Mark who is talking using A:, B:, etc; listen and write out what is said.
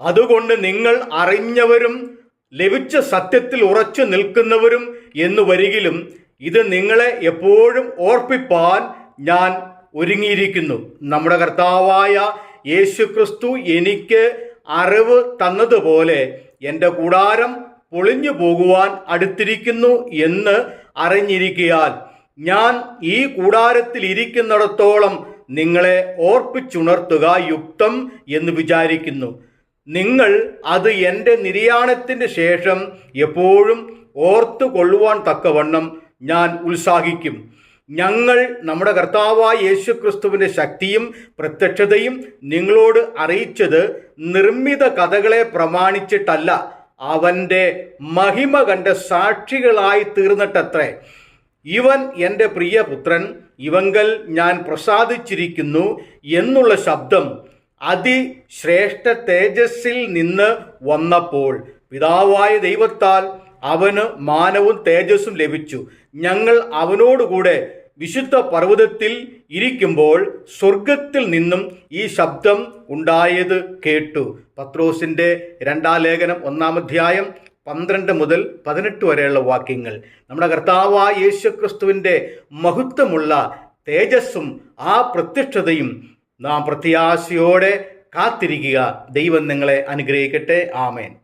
A: അതുകൊണ്ട് നിങ്ങൾ അറിഞ്ഞവരും ലഭിച്ച സത്യത്തിൽ ഉറച്ചു നിൽക്കുന്നവരും എന്ന് വരികിലും ഇത് നിങ്ങളെ എപ്പോഴും ഓർപ്പിപ്പാൻ ഞാൻ ഒരുങ്ങിയിരിക്കുന്നു. നമ്മുടെ കർത്താവായ യേശു ക്രിസ്തു എനിക്ക് അറിവ് തന്നതുപോലെ എന്റെ കൂടാരം പൊളിഞ്ഞു പോകുവാൻ അടുത്തിരിക്കുന്നു എന്ന് അറിഞ്ഞിരിക്കയാൽ ഞാൻ ഈ കൂടാരത്തിൽ ഇരിക്കുന്നിടത്തോളം നിങ്ങളെ ഓർപ്പിച്ചുണർത്തുക യുക്തം എന്ന് വിചാരിക്കുന്നു. നിങ്ങൾ അത് എന്റെ നിര്യാണത്തിന്റെ ശേഷം എപ്പോഴും ഓർത്തു കൊള്ളുവാൻ തക്കവണ്ണം ഞാൻ ഉത്സാഹിക്കും. ഞങ്ങൾ നമ്മുടെ കർത്താവായ യേശു ക്രിസ്തുവിന്റെ ശക്തിയും പ്രത്യക്ഷതയും നിങ്ങളോട് അറിയിച്ചത് നിർമ്മിത കഥകളെ പ്രമാണിച്ചിട്ടല്ല അവന്റെ മഹിമ കണ്ട സാക്ഷികളായി തീർന്നിട്ടത്രേ. ഇവൻ എന്റെ പ്രിയപുത്രൻ ഇവങ്കൽ ഞാൻ പ്രസാദിച്ചിരിക്കുന്നു എന്നുള്ള ശബ്ദം അതിശ്രേഷ്ഠ തേജസ്സിൽ നിന്ന് വന്നപ്പോൾ പിതാവായ ദൈവത്താൽ അവന് മാനവും തേജസ്സും ലഭിച്ചു. ഞങ്ങൾ അവനോടുകൂടെ വിശുദ്ധ പർവതത്തിൽ ഇരിക്കുമ്പോൾ സ്വർഗത്തിൽ നിന്നും ഈ ശബ്ദം ഉണ്ടായത് കേട്ടു. പത്രോസിന്റെ രണ്ടാം ലേഖനം ഒന്നാം അധ്യായം പന്ത്രണ്ട് മുതൽ പതിനെട്ട് വരെയുള്ള വാക്യങ്ങൾ. നമ്മുടെ കർത്താവായ യേശു ക്രിസ്തുവിന്റെ മഹത്വമുള്ള തേജസ്സും ആ പ്രത്യക്ഷതയും നാം പ്രത്യാശയോടെ കാത്തിരിക്കുക. ദൈവം നിങ്ങളെ അനുഗ്രഹിക്കട്ടെ. ആമേൻ.